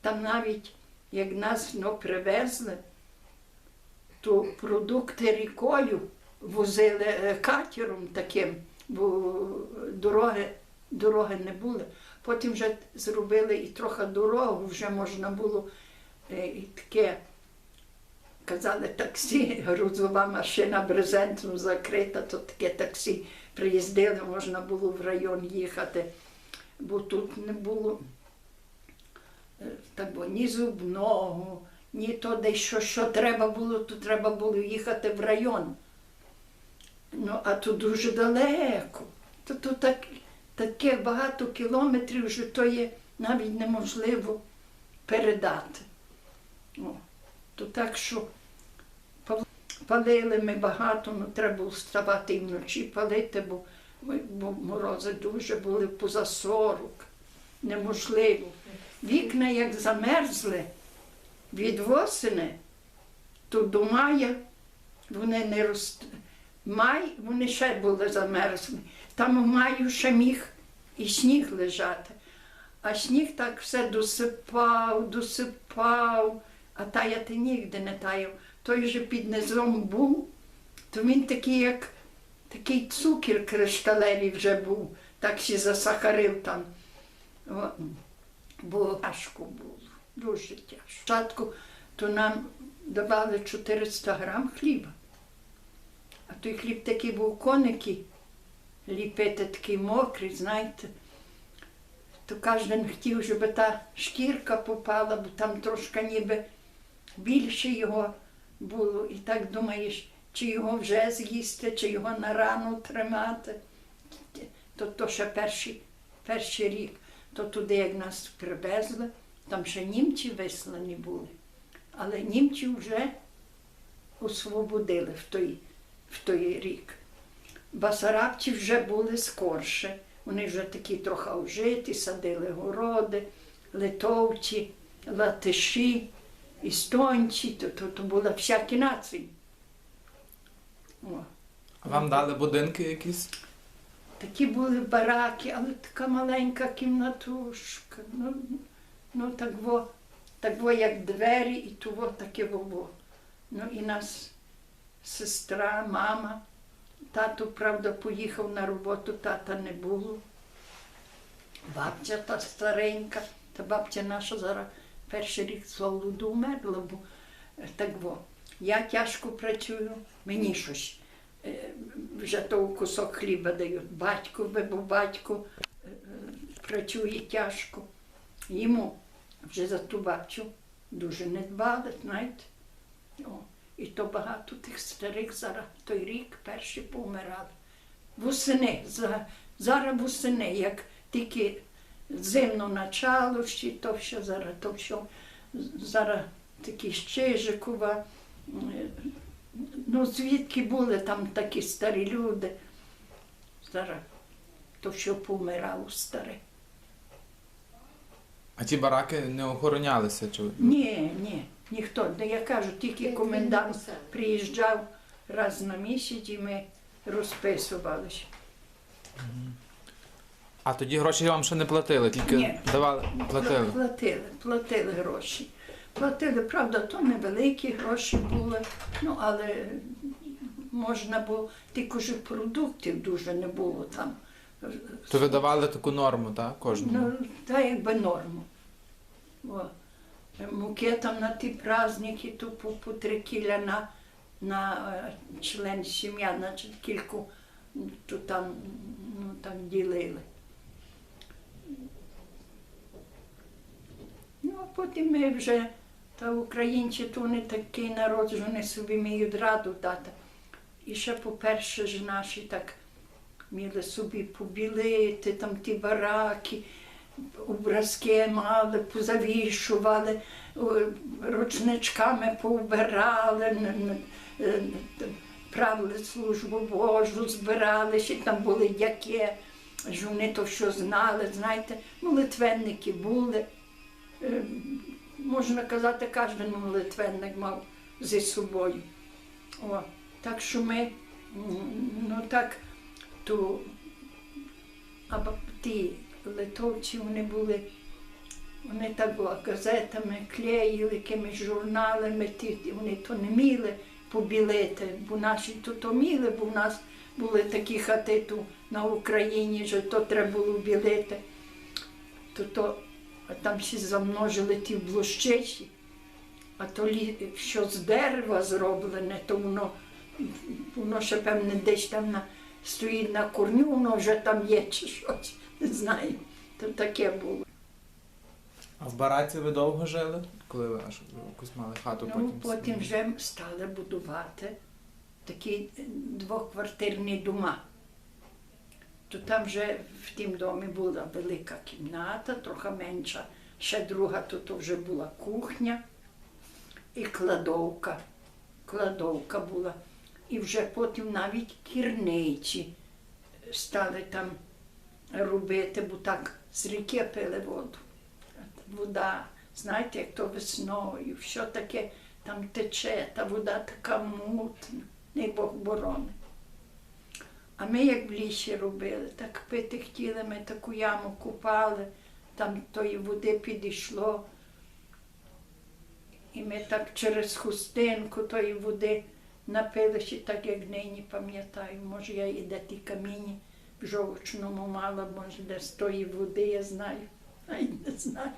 Там навіть як нас ну, привезли, то продукти рікою возили е, катером таким, бо дороги, дороги не було. Потім вже зробили і трохи дорогу, вже можна було е, і таке, казали, таксі, грузова машина брезентом закрита, то таке таксі приїздили, можна було в район їхати, бо тут не було так бо, ні зубного, ні то десь що, що треба було, то треба було їхати в район. Ну, а то дуже далеко. То, то так, таке багато кілометрів, що то є навіть неможливо передати. О, то так що палили ми багато, ну треба було вставати і вночі палити, бо, бо морози дуже були поза 40. Неможливо. Вікна як замерзли від восени, то до мая вони не роз... Май вони ще були замерзли. Там у маю ще міг і сніг лежати. А сніг так все досипав, досипав, а таяти нігде не таяв. Той же під низом був, то він такий, як такий цукер кришталевий вже був, так ще засахарив там. Бо тяжко було, дуже тяжко. Спочатку то нам давали 400 грам хліба. А той хліб такий був коники, ліпити такий мокрий, знаєте. То кожен хотів, щоб та шкірка попала, бо там трошки ніби більше його було. І так думаєш, чи його вже з'їсти, чи його на рану тримати. То, то ще перший, перший рік. То туди, як нас привезли, там ще німці вислані були. Але німці вже освободили в той, в той рік. Басарабці вже були скорше. Вони вже такі трохи вжиті, садили городи, литовці, латиші, істонці, то, то, то були всякі нації. О. Вам дали будинки якісь? Такі були бараки, але така маленька кімнатушка. Ну, ну так во, так во як двері, і того таке во. Ну і нас сестра, мама. Тато, правда, поїхав на роботу, тата не було. Бабця та старенька, та бабця наша зараз перший рік з голоду вмерла, бо е, так во. Я тяжко працюю, мені щось вже того кусок хліба дають. Батько, бо батько е, е, працює тяжко. Йому вже за ту бабцю дуже не дбали, знаєте. О, і то багато тих старих зараз той рік перші помирали. Восени, зараз восени, як тільки зимно начало, ще то все зараз, то все зараз такі Щижикова. Ну, звідки були там такі старі люди? Зараз то все помирало старе. А ті бараки не охоронялися? Чи... Ні, ні, ніхто. Ну, Я кажу, тільки комендант приїжджав раз на місяць і ми розписувалися. А тоді гроші вам ще не платили, тільки Ні. давали, платили. Платили, платили гроші. Платили, правда, то невеликі гроші були, ну але можна було, тільки ж продуктів дуже не було там. То ви давали таку норму, так? Кожному? Ну, та якби норму. О. Муки там на ті праздники, то по, по три кіля на, на е, член сім'я, значить кільку то там, ну, там ділили. Ну, а потім ми вже, та українці, то вони такий народ, що вони собі вміють раду дати. І ще, по-перше, ж наші так міли собі побілити, там ті бараки, образки мали, позавішували, ручничками повбирали, правили службу Божу, збиралися, там були дяки, що вони то що знали, знаєте, молитвенники були. Е, Можна казати, кожен молитвенник мав зі собою. О, так що ми, ну так, то а ба- ті литовці вони були Вони так було, газетами клеїли, якимись журналами, ті, вони то не міли побілити, бо наші то то міли, бо в нас були такі хати тут на Україні, що то треба було білити. То, то, а там всі замножили ті блощичі, а то що з дерева зроблене, то воно, воно ще певне десь там на, стоїть на корню, воно вже там є чи щось, не знаю. То таке було. А в бараці ви довго жили? Коли ви аж якусь мали хату Ну, потім? потім вже стали будувати такі е, двоквартирні дома. То там вже в тім домі була велика кімната, трохи менша, ще друга, то, то вже була кухня і кладовка. Кладовка була. І вже потім навіть кірниці стали там робити, бо так з ріки пили воду. Вода, знаєте, як то весною, що таке там тече, та вода така мутна, не Бог борони. А ми як в робили, так пити хотіли, ми таку яму купали, там тої води підійшло. І ми так через хустинку тої води напилися, так як нині пам'ятаю. Може, я і де ті камінні в жовчному мала, може, де з тої води, я знаю, а й не знаю.